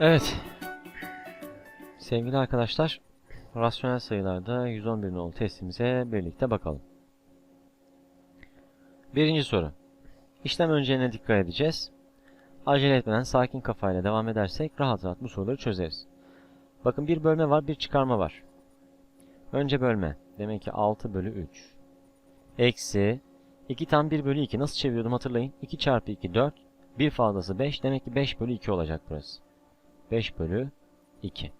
Evet. Sevgili arkadaşlar, rasyonel sayılarda 111 nolu testimize birlikte bakalım. Birinci soru. İşlem önceline dikkat edeceğiz. Acele etmeden sakin kafayla devam edersek rahat rahat bu soruları çözeriz. Bakın bir bölme var, bir çıkarma var. Önce bölme. Demek ki 6 bölü 3. Eksi 2 tam 1 bölü 2. Nasıl çeviriyordum hatırlayın. 2 çarpı 2 4. Bir fazlası 5. Demek ki 5 bölü 2 olacak burası. 5 bölü 2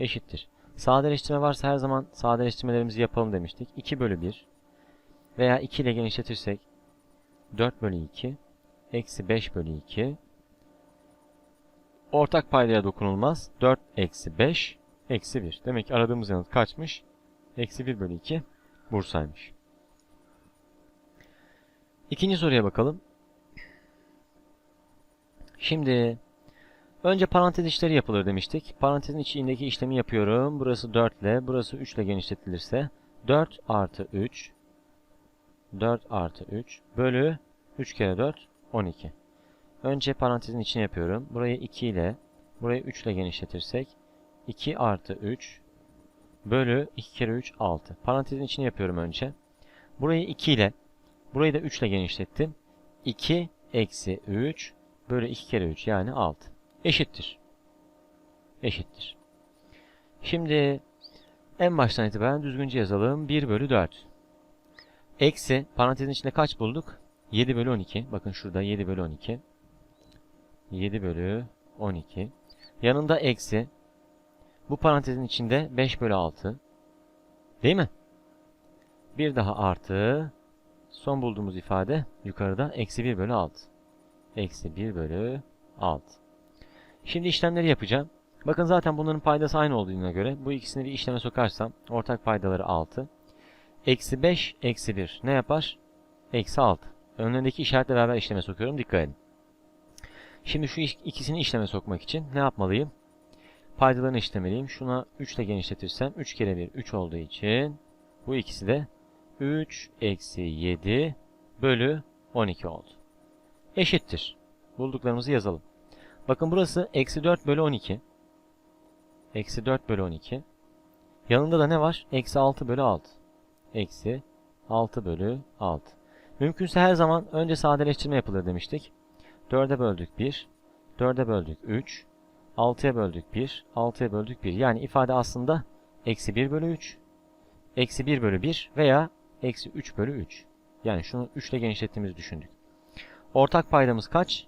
eşittir. Sadeleştirme varsa her zaman sadeleştirmelerimizi yapalım demiştik. 2 bölü 1 veya 2 ile genişletirsek 4 bölü 2 eksi 5 bölü 2 ortak paydaya dokunulmaz. 4 eksi 5 eksi 1. Demek ki aradığımız yanıt kaçmış? Eksi 1 bölü 2 Bursa'ymış. İkinci soruya bakalım. Şimdi Önce parantez işleri yapılır demiştik. Parantezin içindeki işlemi yapıyorum. Burası 4 ile, burası 3 ile genişletilirse 4 artı 3 4 artı 3 bölü 3 kere 4 12. Önce parantezin içine yapıyorum. Burayı 2 ile, burayı 3 ile genişletirsek 2 artı 3 bölü 2 kere 3 6. Parantezin içine yapıyorum önce. Burayı 2 ile, burayı da 3 ile genişlettim. 2 eksi 3 bölü 2 kere 3 yani 6 eşittir. Eşittir. Şimdi en baştan itibaren düzgünce yazalım. 1 bölü 4. Eksi parantezin içinde kaç bulduk? 7 bölü 12. Bakın şurada 7 bölü 12. 7 bölü 12. Yanında eksi. Bu parantezin içinde 5 bölü 6. Değil mi? Bir daha artı. Son bulduğumuz ifade yukarıda eksi 1 bölü 6. Eksi 1 bölü 6. Şimdi işlemleri yapacağım. Bakın zaten bunların paydası aynı olduğuna göre bu ikisini bir işleme sokarsam ortak paydaları 6. Eksi 5 eksi 1 ne yapar? Eksi 6. Önlerindeki işaretle beraber işleme sokuyorum. Dikkat edin. Şimdi şu ikisini işleme sokmak için ne yapmalıyım? Paydalarını işlemeliyim. Şuna 3 ile genişletirsem 3 kere 1 3 olduğu için bu ikisi de 3 eksi 7 bölü 12 oldu. Eşittir. Bulduklarımızı yazalım. Bakın burası eksi 4 bölü 12. Eksi 4 bölü 12. Yanında da ne var? Eksi 6 bölü 6. Eksi 6 bölü 6. Mümkünse her zaman önce sadeleştirme yapılır demiştik. 4'e böldük 1. 4'e böldük 3. 6'ya böldük 1. 6'ya böldük 1. Yani ifade aslında eksi 1 bölü 3. Eksi 1 bölü 1 veya eksi 3 bölü 3. Yani şunu 3 ile genişlettiğimizi düşündük. Ortak paydamız kaç?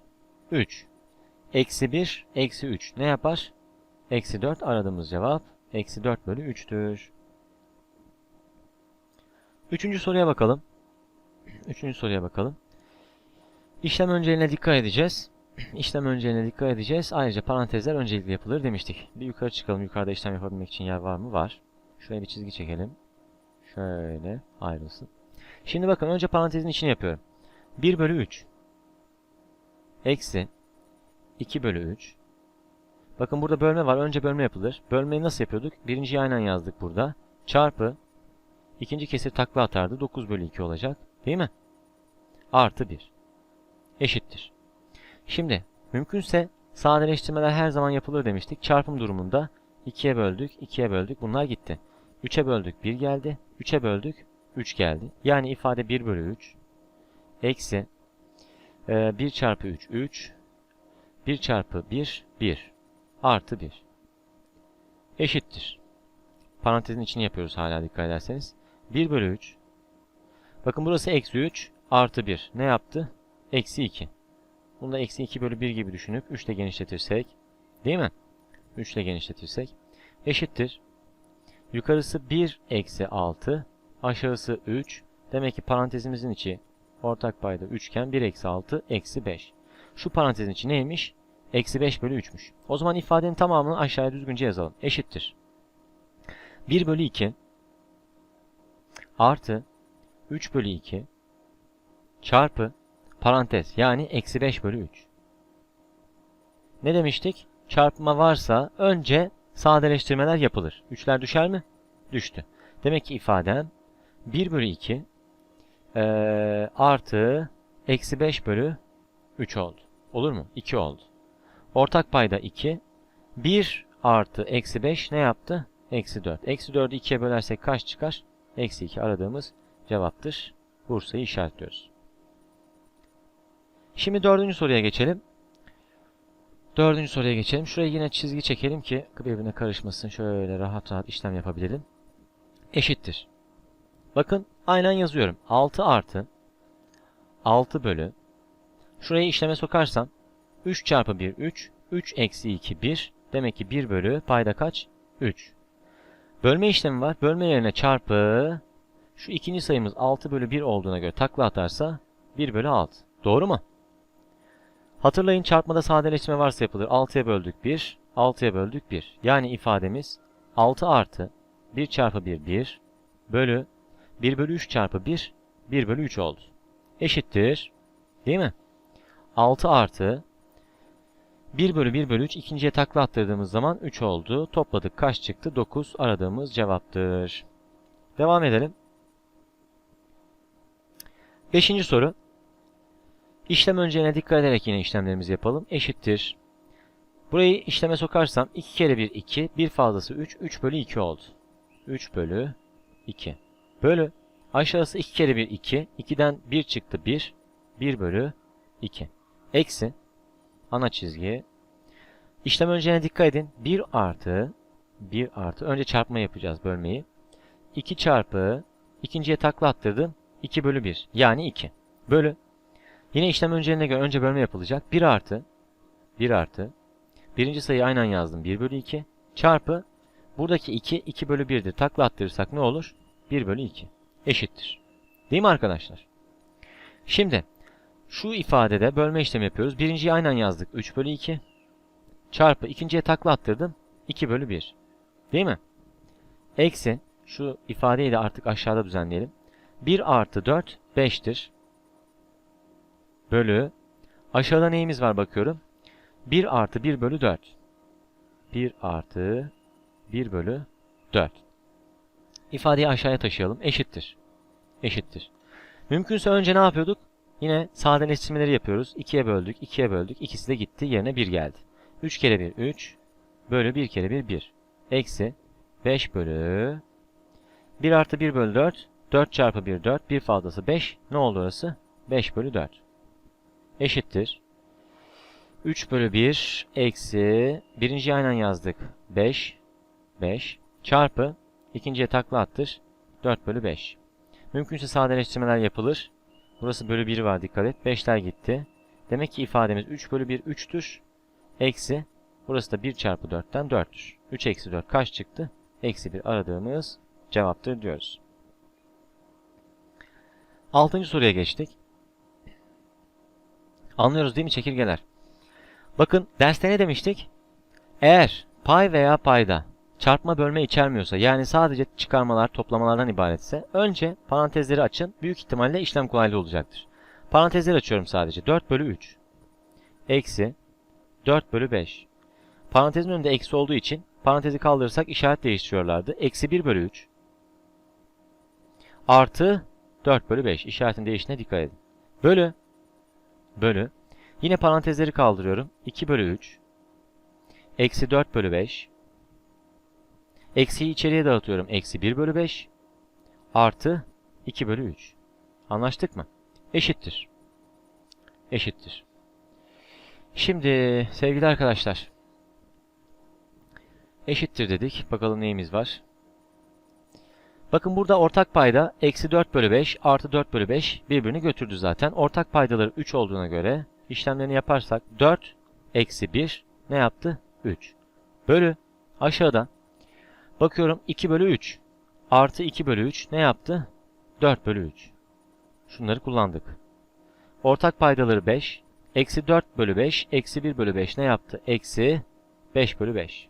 3. Eksi 1, eksi 3 ne yapar? Eksi 4 aradığımız cevap eksi 4 bölü 3'tür. Üçüncü soruya bakalım. Üçüncü soruya bakalım. İşlem önceliğine dikkat edeceğiz. İşlem önceliğine dikkat edeceğiz. Ayrıca parantezler öncelikli yapılır demiştik. Bir yukarı çıkalım. Yukarıda işlem yapabilmek için yer var mı? Var. Şuraya bir çizgi çekelim. Şöyle ayrılsın. Şimdi bakın önce parantezin içini yapıyorum. 1 bölü 3 eksi 2 bölü 3. Bakın burada bölme var. Önce bölme yapılır. Bölmeyi nasıl yapıyorduk? Birinciyi aynen yazdık burada. Çarpı. ikinci kesir takla atardı. 9 bölü 2 olacak. Değil mi? Artı 1. Eşittir. Şimdi mümkünse sadeleştirmeler her zaman yapılır demiştik. Çarpım durumunda 2'ye böldük, 2'ye böldük. Bunlar gitti. 3'e böldük 1 geldi. 3'e böldük 3 geldi. Yani ifade 1 bölü 3. Eksi 1 çarpı 3 3. 1 çarpı 1, 1. Artı 1. Eşittir. Parantezin içini yapıyoruz hala dikkat ederseniz. 1 bölü 3. Bakın burası eksi 3 artı 1. Ne yaptı? Eksi 2. Bunu da eksi 2 bölü 1 gibi düşünüp 3 ile genişletirsek. Değil mi? 3 ile genişletirsek. Eşittir. Yukarısı 1 eksi 6. Aşağısı 3. Demek ki parantezimizin içi ortak payda üçgen 1 eksi 6 eksi 5. Şu parantezin içi neymiş? Eksi 5 bölü 3'müş. O zaman ifadenin tamamını aşağıya düzgünce yazalım. Eşittir. 1 bölü 2 artı 3 bölü 2 çarpı parantez yani eksi 5 bölü 3. Ne demiştik? Çarpma varsa önce sadeleştirmeler yapılır. 3'ler düşer mi? Düştü. Demek ki ifadem 1 bölü 2 e, artı eksi 5 bölü 3 oldu. Olur mu? 2 oldu. Ortak payda 2. 1 artı eksi 5 ne yaptı? Eksi 4. Eksi 4'ü 2'ye bölersek kaç çıkar? Eksi 2 aradığımız cevaptır. Bursa'yı işaretliyoruz. Şimdi dördüncü soruya geçelim. Dördüncü soruya geçelim. Şuraya yine çizgi çekelim ki birbirine karışmasın. Şöyle rahat rahat işlem yapabilelim. Eşittir. Bakın aynen yazıyorum. 6 artı 6 bölü. Şurayı işleme sokarsam 3 çarpı 1 3. 3 eksi 2 1. Demek ki 1 bölü payda kaç? 3. Bölme işlemi var. Bölme yerine çarpı şu ikinci sayımız 6 bölü 1 olduğuna göre takla atarsa 1 bölü 6. Doğru mu? Hatırlayın çarpmada sadeleştirme varsa yapılır. 6'ya böldük 1, 6'ya böldük 1. Yani ifademiz 6 artı 1 çarpı 1 1 bölü 1 bölü 3 çarpı 1 1 bölü 3 oldu. Eşittir. Değil mi? 6 artı 1 bölü 1 bölü 3 ikinciye takla attırdığımız zaman 3 oldu. Topladık kaç çıktı? 9 aradığımız cevaptır. Devam edelim. Beşinci soru. İşlem önceliğine dikkat ederek yine işlemlerimizi yapalım. Eşittir. Burayı işleme sokarsam 2 kere 1 2, 1 fazlası 3, 3 bölü 2 oldu. 3 bölü 2. Bölü. Aşağısı 2 kere 1 2, 2'den 1 çıktı 1, 1 bölü 2. Eksi. Ana çizgi. İşlem önceliğine dikkat edin. 1 artı, 1 artı, önce çarpma yapacağız bölmeyi. 2 çarpı, ikinciye takla attırdım. 2 bölü 1, yani 2. Bölü. Yine işlem önceliğine göre önce bölme yapılacak. 1 artı 1 artı birinci sayıyı aynen yazdım. 1 bölü 2 çarpı buradaki 2 2 bölü 1'dir. Takla attırırsak ne olur? 1 bölü 2 eşittir. Değil mi arkadaşlar? Şimdi şu ifadede bölme işlemi yapıyoruz. Birinciyi aynen yazdık. 3 bölü 2 çarpı ikinciye takla attırdım. 2 bölü 1. Değil mi? Eksi şu ifadeyi de artık aşağıda düzenleyelim. 1 artı 4 5'tir bölü aşağıda neyimiz var bakıyorum. 1 artı 1 bölü 4. 1 artı 1 bölü 4. İfadeyi aşağıya taşıyalım. Eşittir. Eşittir. Mümkünse önce ne yapıyorduk? Yine sadeleştirmeleri yapıyoruz. 2'ye böldük, 2'ye böldük. İkisi de gitti. Yerine 1 geldi. 3 kere 1 3 bölü 1 kere 1 1. Eksi 5 bölü 1 artı 1 bölü 4. 4 çarpı 1 4. 1 fazlası 5. Ne oldu orası? 5 bölü 4 eşittir. 3 bölü 1 eksi birinciyi aynen yazdık. 5 5 çarpı ikinciye takla attır. 4 bölü 5. Mümkünse sadeleştirmeler yapılır. Burası bölü 1 var dikkat et. 5'ler gitti. Demek ki ifademiz 3 bölü 1 3'tür. Eksi burası da 1 çarpı 4'ten 4'tür. 3 eksi 4 kaç çıktı? Eksi 1 aradığımız cevaptır diyoruz. Altıncı soruya geçtik. Anlıyoruz değil mi çekirgeler? Bakın derste ne demiştik? Eğer pay veya payda çarpma bölme içermiyorsa yani sadece çıkarmalar toplamalardan ibaretse önce parantezleri açın büyük ihtimalle işlem kolaylığı olacaktır. Parantezleri açıyorum sadece 4 bölü 3 eksi 4 bölü 5 Parantezin önünde eksi olduğu için parantezi kaldırırsak işaret değiştiriyorlardı. Eksi 1 bölü 3 artı 4 bölü 5 işaretin değişine dikkat edin. Bölü bölü. Yine parantezleri kaldırıyorum. 2 bölü 3. Eksi 4 bölü 5. Eksiyi içeriye dağıtıyorum. Eksi 1 bölü 5. Artı 2 bölü 3. Anlaştık mı? Eşittir. Eşittir. Şimdi sevgili arkadaşlar. Eşittir dedik. Bakalım neyimiz var. Bakın burada ortak payda eksi 4 bölü 5 artı 4 bölü 5 birbirini götürdü zaten. Ortak paydaları 3 olduğuna göre işlemlerini yaparsak 4 eksi 1 ne yaptı? 3. Bölü aşağıda bakıyorum 2 bölü 3 artı 2 bölü 3 ne yaptı? 4 bölü 3. Şunları kullandık. Ortak paydaları 5. Eksi 4 bölü 5 eksi 1 bölü 5 ne yaptı? Eksi 5 bölü 5.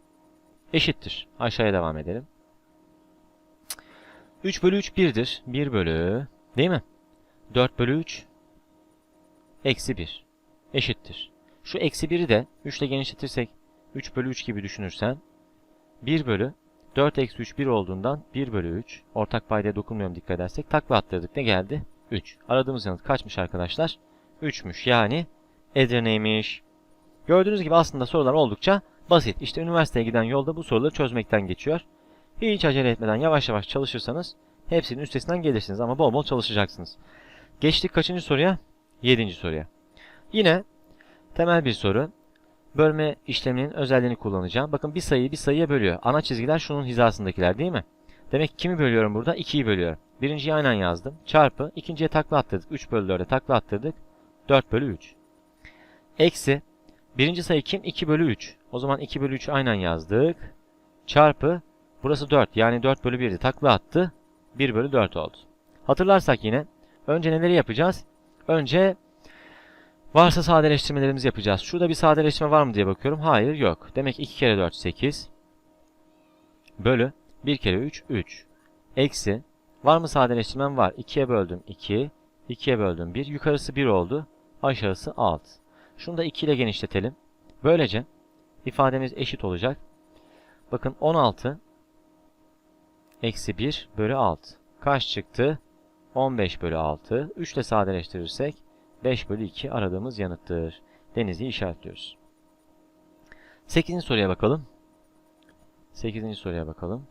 Eşittir. Aşağıya devam edelim. 3 bölü 3 1'dir. 1 bölü değil mi? 4 bölü 3 eksi 1 eşittir. Şu eksi 1'i de 3 ile genişletirsek 3 bölü 3 gibi düşünürsen 1 bölü 4 eksi 3 1 olduğundan 1 bölü 3 ortak paydaya dokunmuyorum dikkat edersek takla attırdık ne geldi? 3. Aradığımız yanıt kaçmış arkadaşlar? 3'müş yani Edirne'ymiş. Gördüğünüz gibi aslında sorular oldukça Basit. İşte üniversiteye giden yolda bu soruları çözmekten geçiyor. Hiç acele etmeden yavaş yavaş çalışırsanız hepsinin üstesinden gelirsiniz ama bol bol çalışacaksınız. Geçtik kaçıncı soruya? Yedinci soruya. Yine temel bir soru. Bölme işleminin özelliğini kullanacağım. Bakın bir sayıyı bir sayıya bölüyor. Ana çizgiler şunun hizasındakiler değil mi? Demek ki kimi bölüyorum burada? 2'yi bölüyorum. Birinciyi aynen yazdım. Çarpı. ikinciye takla attırdık. 3 bölü 4'e takla attırdık. 4 bölü 3. Eksi. Birinci sayı kim? 2 bölü 3. O zaman 2 bölü 3 aynen yazdık. Çarpı. Burası 4. Yani 4 bölü 1'di. Takla attı. 1 bölü 4 oldu. Hatırlarsak yine. Önce neleri yapacağız? Önce varsa sadeleştirmelerimizi yapacağız. Şurada bir sadeleştirme var mı diye bakıyorum. Hayır yok. Demek 2 kere 4 8. Bölü 1 kere 3 3. Eksi. Var mı sadeleştirmem? Var. 2'ye böldüm 2. 2'ye böldüm 1. Yukarısı 1 oldu. Aşağısı 6. Şunu da 2 ile genişletelim. Böylece ifademiz eşit olacak. Bakın 16 eksi 1 bölü 6. Kaç çıktı? 15 bölü 6. 3 ile sadeleştirirsek 5 bölü 2 aradığımız yanıttır. Denizi işaretliyoruz. 8. soruya bakalım. 8. soruya bakalım.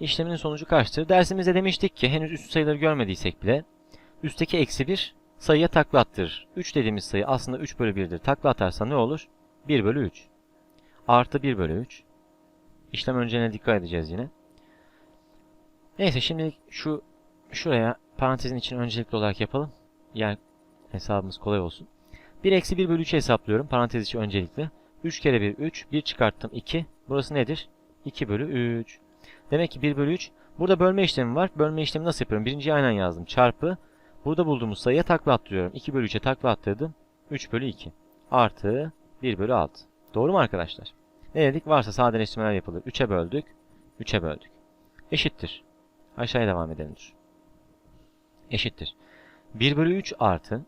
İşleminin sonucu kaçtır? Dersimizde demiştik ki henüz üst sayıları görmediysek bile üstteki eksi 1 sayıya takla attırır. 3 dediğimiz sayı aslında 3 bölü 1'dir. Takla atarsa ne olur? 1 bölü 3. Artı 1 bölü 3. İşlem önceliğine dikkat edeceğiz yine. Neyse şimdi şu şuraya parantezin için öncelikli olarak yapalım. Yani hesabımız kolay olsun. 1 eksi 1 bölü 3'ü hesaplıyorum. Parantez içi öncelikli. 3 kere 1 3. 1 çıkarttım 2. Burası nedir? 2 bölü 3. Demek ki 1 bölü 3. Burada bölme işlemi var. Bölme işlemi nasıl yapıyorum? Birinciyi aynen yazdım. Çarpı. Burada bulduğumuz sayıya takla attırıyorum. 2 bölü 3'e takla attırdım. 3 bölü 2. Artı 1 bölü 6. Doğru mu arkadaşlar? Ne dedik? Varsa sadeleştirmeler yapılır. 3'e böldük. 3'e böldük. Eşittir. Aşağıya devam edelim. Eşittir. 1 bölü 3 artı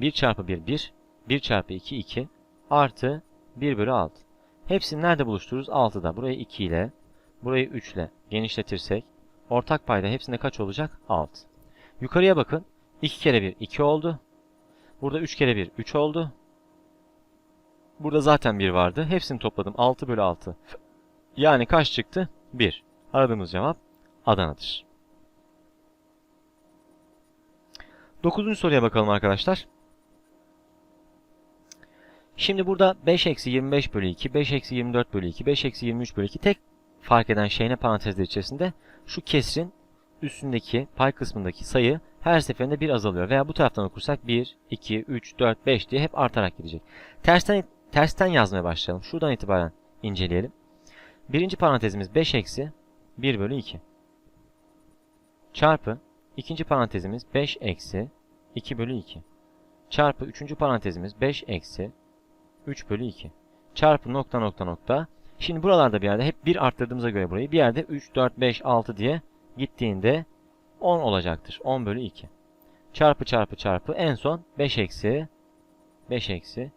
1 çarpı 1 1. 1 çarpı 2 2. Artı 1 bölü 6. Hepsini nerede buluştururuz? 6'da. Burayı 2 ile, burayı 3 ile genişletirsek ortak payda hepsinde kaç olacak? 6. Yukarıya bakın. 2 kere 1 2 oldu. Burada 3 kere 1 3 oldu. Burada zaten 1 vardı. Hepsini topladım. 6 bölü 6. Yani kaç çıktı? 1. Aradığımız cevap Adana'dır. 9. soruya bakalım arkadaşlar. Şimdi burada 5 eksi 25 bölü 2, 5 eksi 24 bölü 2, 5 eksi 23 bölü 2 tek fark eden şey ne parantezler içerisinde? Şu kesrin üstündeki pay kısmındaki sayı her seferinde bir azalıyor. Veya bu taraftan okursak 1, 2, 3, 4, 5 diye hep artarak gidecek. Tersten, tersten yazmaya başlayalım. Şuradan itibaren inceleyelim. Birinci parantezimiz 5 eksi 1 bölü 2. Çarpı ikinci parantezimiz 5 eksi 2 bölü 2. Çarpı üçüncü parantezimiz 5 eksi 3 bölü 2. Çarpı nokta nokta nokta. Şimdi buralarda bir yerde hep 1 arttırdığımıza göre burayı bir yerde 3, 4, 5, 6 diye gittiğinde 10 olacaktır. 10 bölü 2. Çarpı çarpı çarpı en son 5 eksi 5 eksi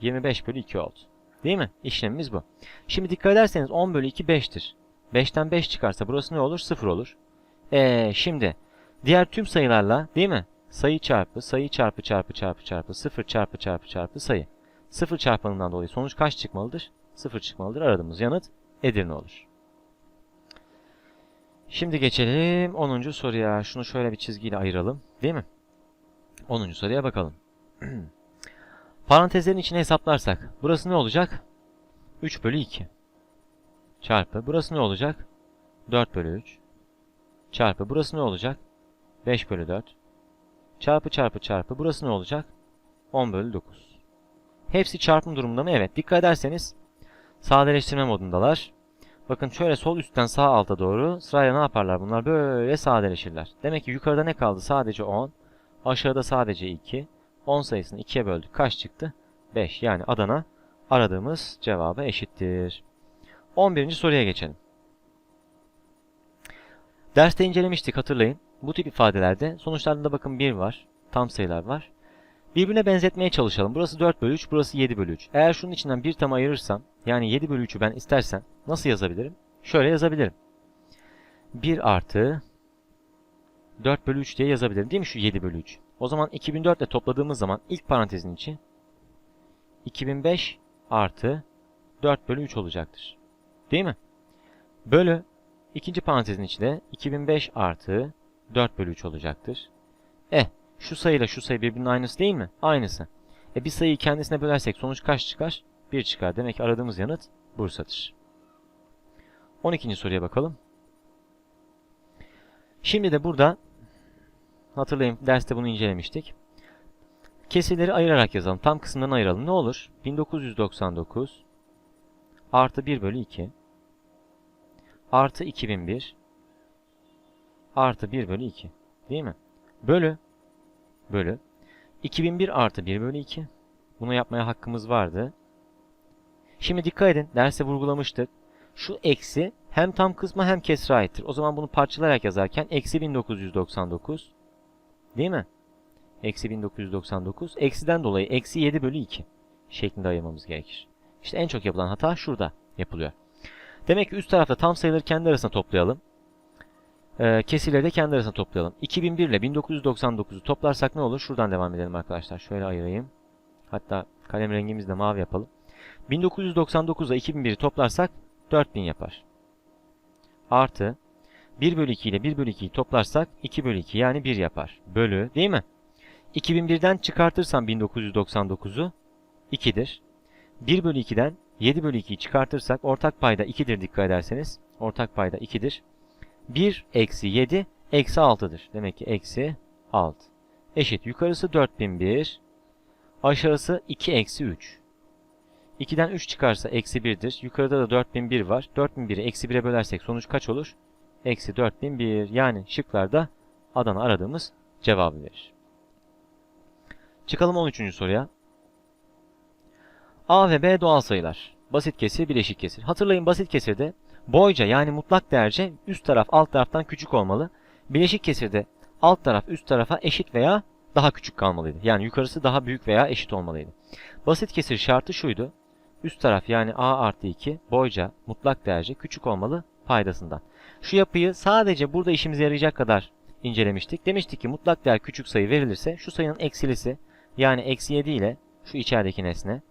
25 bölü 2 oldu. Değil mi? İşlemimiz bu. Şimdi dikkat ederseniz 10 bölü 2 5'tir. 5'ten 5 çıkarsa burası ne olur? 0 olur. Ee, şimdi diğer tüm sayılarla değil mi? Sayı çarpı sayı çarpı çarpı çarpı çarpı 0 çarpı çarpı çarpı sayı. 0 çarpanından dolayı sonuç kaç çıkmalıdır? 0 çıkmalıdır. Aradığımız yanıt Edirne olur. Şimdi geçelim 10. soruya. Şunu şöyle bir çizgiyle ayıralım. Değil mi? 10. soruya bakalım. Parantezlerin içine hesaplarsak burası ne olacak? 3 bölü 2. Çarpı burası ne olacak? 4 bölü 3. Çarpı burası ne olacak? 5 bölü 4. Çarpı çarpı çarpı burası ne olacak? 10 bölü 9. Hepsi çarpım durumunda mı? Evet. Dikkat ederseniz sadeleştirme modundalar. Bakın şöyle sol üstten sağ alta doğru sırayla ne yaparlar bunlar? Böyle sadeleşirler. Demek ki yukarıda ne kaldı? Sadece 10. Aşağıda sadece 2. 10 sayısını 2'ye böldük. Kaç çıktı? 5. Yani Adana aradığımız cevaba eşittir. 11. soruya geçelim. Derste incelemiştik hatırlayın. Bu tip ifadelerde sonuçlarında bakın 1 var. Tam sayılar var. Birbirine benzetmeye çalışalım. Burası 4 bölü 3, burası 7 bölü 3. Eğer şunun içinden bir tam ayırırsam, yani 7 bölü 3'ü ben istersem nasıl yazabilirim? Şöyle yazabilirim. 1 artı 4 bölü 3 diye yazabilirim değil mi şu 7 bölü 3? O zaman 2004 ile topladığımız zaman ilk parantezin içi 2005 artı 4 bölü 3 olacaktır. Değil mi? Bölü ikinci parantezin içinde 2005 artı 4 bölü 3 olacaktır. E şu sayıyla şu sayı birbirinin aynısı değil mi? Aynısı. E bir sayıyı kendisine bölersek sonuç kaç çıkar? 1 çıkar. Demek ki aradığımız yanıt Bursa'dır. 12. soruya bakalım. Şimdi de burada hatırlayın derste bunu incelemiştik. Kesirleri ayırarak yazalım. Tam kısımdan ayıralım. Ne olur? 1999 artı 1 bölü 2 artı 2001 artı 1 bölü 2 değil mi? Bölü bölü 2001 artı 1 bölü 2 bunu yapmaya hakkımız vardı. Şimdi dikkat edin derste vurgulamıştık. Şu eksi hem tam kısma hem kesre aittir. O zaman bunu parçalayarak yazarken eksi 1999 değil mi? Eksi 1999 eksiden dolayı eksi 7 bölü 2 şeklinde ayırmamız gerekir. İşte en çok yapılan hata şurada yapılıyor. Demek ki üst tarafta tam sayıları kendi arasında toplayalım. Ee, kesirleri de kendi arasında toplayalım. 2001 ile 1999'u toplarsak ne olur? Şuradan devam edelim arkadaşlar. Şöyle ayırayım. Hatta kalem rengimizi de mavi yapalım. 1999 ile 2001'i toplarsak 4000 yapar. Artı 1 bölü 2 ile 1 bölü 2'yi toplarsak 2 bölü 2 yani 1 yapar. Bölü değil mi? 2001'den çıkartırsam 1999'u 2'dir. 1 bölü 2'den 7 bölü 2'yi çıkartırsak ortak payda 2'dir dikkat ederseniz. Ortak payda 2'dir. 1 eksi 7 eksi 6'dır. Demek ki eksi 6. Eşit. Yukarısı 4001. Aşağısı 2 eksi 3. 2'den 3 çıkarsa eksi 1'dir. Yukarıda da 4001 var. 4001'i eksi 1'e bölersek sonuç kaç olur? Eksi 4001. Yani şıklarda Adana aradığımız cevabı verir. Çıkalım 13. soruya. A ve B doğal sayılar. Basit kesir, bileşik kesir. Hatırlayın basit kesirde boyca yani mutlak değerce üst taraf alt taraftan küçük olmalı. Bileşik kesirde alt taraf üst tarafa eşit veya daha küçük kalmalıydı. Yani yukarısı daha büyük veya eşit olmalıydı. Basit kesir şartı şuydu. Üst taraf yani a artı 2 boyca mutlak değerce küçük olmalı paydasından. Şu yapıyı sadece burada işimize yarayacak kadar incelemiştik. Demiştik ki mutlak değer küçük sayı verilirse şu sayının eksilisi yani eksi 7 ile şu içerideki nesne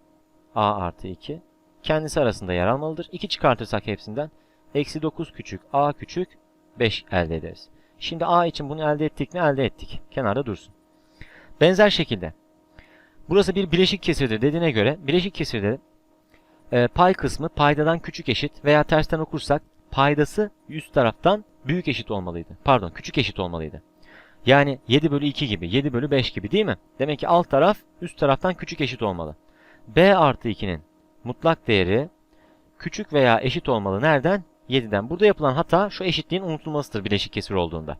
a artı 2 kendisi arasında yer almalıdır. 2 çıkartırsak hepsinden eksi 9 küçük a küçük 5 elde ederiz. Şimdi a için bunu elde ettik mi? Elde ettik. Kenarda dursun. Benzer şekilde burası bir bileşik kesirdir dediğine göre bileşik kesirde e, pay kısmı paydadan küçük eşit veya tersten okursak paydası üst taraftan büyük eşit olmalıydı. Pardon küçük eşit olmalıydı. Yani 7 bölü 2 gibi 7 bölü 5 gibi değil mi? Demek ki alt taraf üst taraftan küçük eşit olmalı. B artı 2'nin mutlak değeri küçük veya eşit olmalı. Nereden? 7'den. Burada yapılan hata şu eşitliğin unutulmasıdır bileşik kesir olduğunda.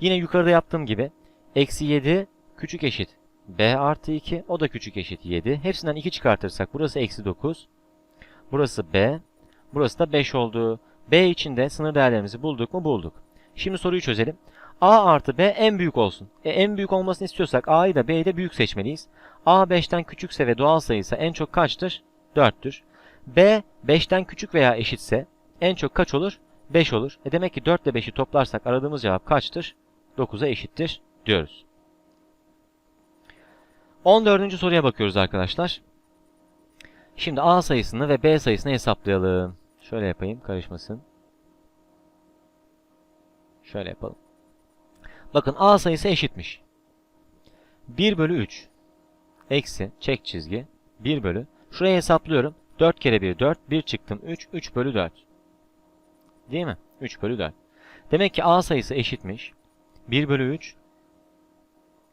Yine yukarıda yaptığım gibi eksi 7 küçük eşit B artı 2 o da küçük eşit 7. Hepsinden 2 çıkartırsak burası eksi 9. Burası B. Burası da 5 oldu. B için de sınır değerlerimizi bulduk mu? Bulduk. Şimdi soruyu çözelim. A artı B en büyük olsun. E, en büyük olmasını istiyorsak A'yı da B'yi de büyük seçmeliyiz. A 5'ten küçükse ve doğal sayıysa en çok kaçtır? 4'tür. B 5'ten küçük veya eşitse en çok kaç olur? 5 olur. E demek ki 4 ile 5'i toplarsak aradığımız cevap kaçtır? 9'a eşittir diyoruz. 14. soruya bakıyoruz arkadaşlar. Şimdi A sayısını ve B sayısını hesaplayalım. Şöyle yapayım karışmasın. Şöyle yapalım. Bakın A sayısı eşitmiş. 1 bölü 3 eksi çek çizgi 1 bölü. Şurayı hesaplıyorum. 4 kere 1 4. 1 çıktım 3. 3 bölü 4. Değil mi? 3 bölü 4. Demek ki A sayısı eşitmiş. 1 bölü 3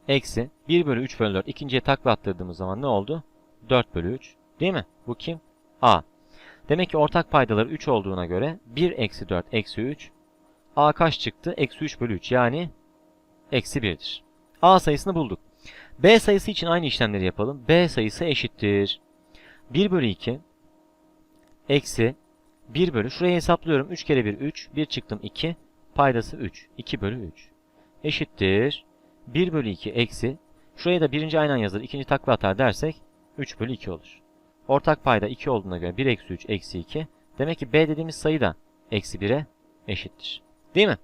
eksi 1 bölü 3 bölü 4. İkinciye takla attırdığımız zaman ne oldu? 4 bölü 3. Değil mi? Bu kim? A. Demek ki ortak paydaları 3 olduğuna göre 1 eksi 4 eksi 3. A kaç çıktı? Eksi 3 bölü 3 yani eksi 1'dir. A sayısını bulduk. B sayısı için aynı işlemleri yapalım. B sayısı eşittir. 1 bölü 2 eksi 1 bölü. Şurayı hesaplıyorum. 3 kere 1 3. 1 çıktım 2. Paydası 3. 2 bölü 3. Eşittir. 1 bölü 2 eksi. Şuraya da birinci aynen yazılır. ikinci takla atar dersek 3 bölü 2 olur. Ortak payda 2 olduğuna göre 1 eksi 3 eksi 2. Demek ki B dediğimiz sayı da eksi 1'e eşittir. Değil mi?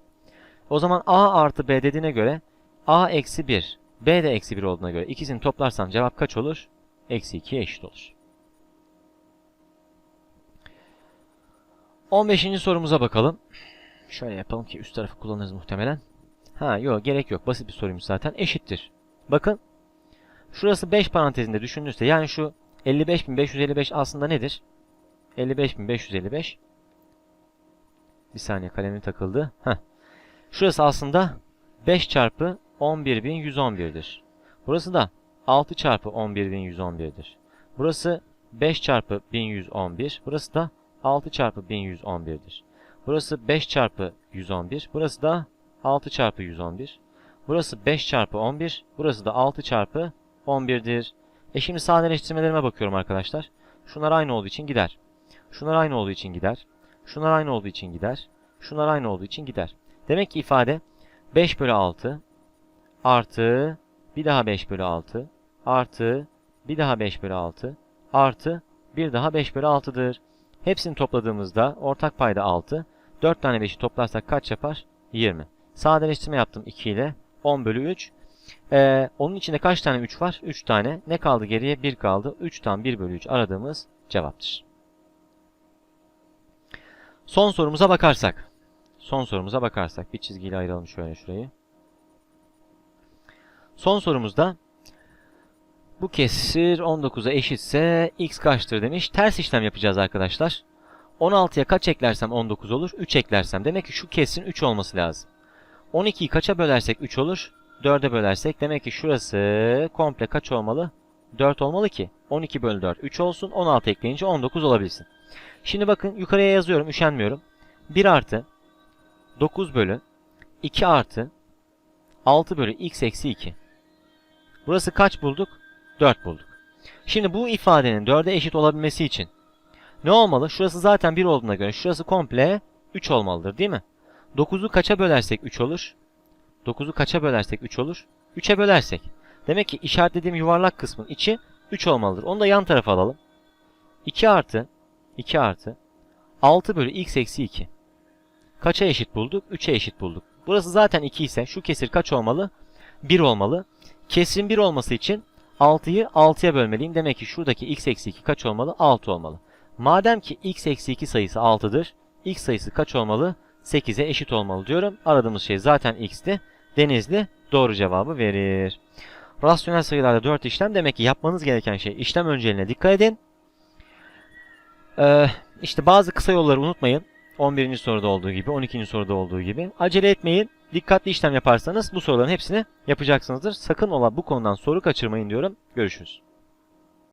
O zaman A artı B dediğine göre A eksi 1, B de eksi 1 olduğuna göre ikisini toplarsam cevap kaç olur? Eksi 2'ye eşit olur. 15. sorumuza bakalım. Şöyle yapalım ki üst tarafı kullanırız muhtemelen. Ha yok gerek yok. Basit bir soruymuş zaten. Eşittir. Bakın. Şurası 5 parantezinde düşünülürse yani şu 55.555 aslında nedir? 55.555 Bir saniye kalemim takıldı. Heh. Şurası aslında 5 çarpı 11.111'dir. Burası da 6 çarpı 11.111'dir. Burası 5 çarpı 1111. Burası da 6 çarpı 1111'dir. Burası 5 çarpı 111. Burası da 6 çarpı 111. Burası 5 çarpı 11. Burası da 6 çarpı 11'dir. E şimdi sadeleştirmelerime bakıyorum arkadaşlar. Şunlar aynı olduğu için gider. Şunlar aynı olduğu için gider. Şunlar aynı olduğu için gider. Şunlar aynı olduğu için gider. Demek ki ifade 5 bölü 6 artı bir daha 5 bölü 6 artı bir daha 5 bölü 6 artı bir daha 5 bölü 6'dır. Hepsini topladığımızda ortak payda 6. 4 tane 5'i toplarsak kaç yapar? 20. Sadeleştirme yaptım 2 ile. 10 bölü 3. Ee, onun içinde kaç tane 3 var? 3 tane. Ne kaldı geriye? 1 kaldı. 3'ten 1 bölü 3 aradığımız cevaptır. Son sorumuza bakarsak. Son sorumuza bakarsak. Bir çizgiyle ayıralım şöyle şurayı. Son sorumuzda bu kesir 19'a eşitse x kaçtır demiş. Ters işlem yapacağız arkadaşlar. 16'ya kaç eklersem 19 olur? 3 eklersem. Demek ki şu kesirin 3 olması lazım. 12'yi kaça bölersek 3 olur? 4'e bölersek demek ki şurası komple kaç olmalı? 4 olmalı ki. 12 bölü 4 3 olsun. 16 ekleyince 19 olabilsin. Şimdi bakın yukarıya yazıyorum. Üşenmiyorum. 1 artı 9 bölü 2 artı 6 bölü x eksi 2. Burası kaç bulduk? 4 bulduk. Şimdi bu ifadenin 4'e eşit olabilmesi için ne olmalı? Şurası zaten 1 olduğuna göre şurası komple 3 olmalıdır değil mi? 9'u kaça bölersek 3 olur? 9'u kaça bölersek 3 olur? 3'e bölersek. Demek ki işaretlediğim yuvarlak kısmın içi 3 olmalıdır. Onu da yan tarafa alalım. 2 artı 2 artı 6 bölü x eksi 2. Kaça eşit bulduk? 3'e eşit bulduk. Burası zaten 2 ise şu kesir kaç olmalı? 1 olmalı. Kesirin 1 olması için 6'yı 6'ya bölmeliyim. Demek ki şuradaki x eksi 2 kaç olmalı? 6 olmalı. Madem ki x eksi 2 sayısı 6'dır. x sayısı kaç olmalı? 8'e eşit olmalı diyorum. Aradığımız şey zaten x'ti. Denizli doğru cevabı verir. Rasyonel sayılarda 4 işlem demek ki yapmanız gereken şey işlem önceliğine dikkat edin. Ee, işte bazı kısa yolları unutmayın. 11. soruda olduğu gibi, 12. soruda olduğu gibi. Acele etmeyin. Dikkatli işlem yaparsanız bu soruların hepsini yapacaksınızdır. Sakın ola bu konudan soru kaçırmayın diyorum. Görüşürüz.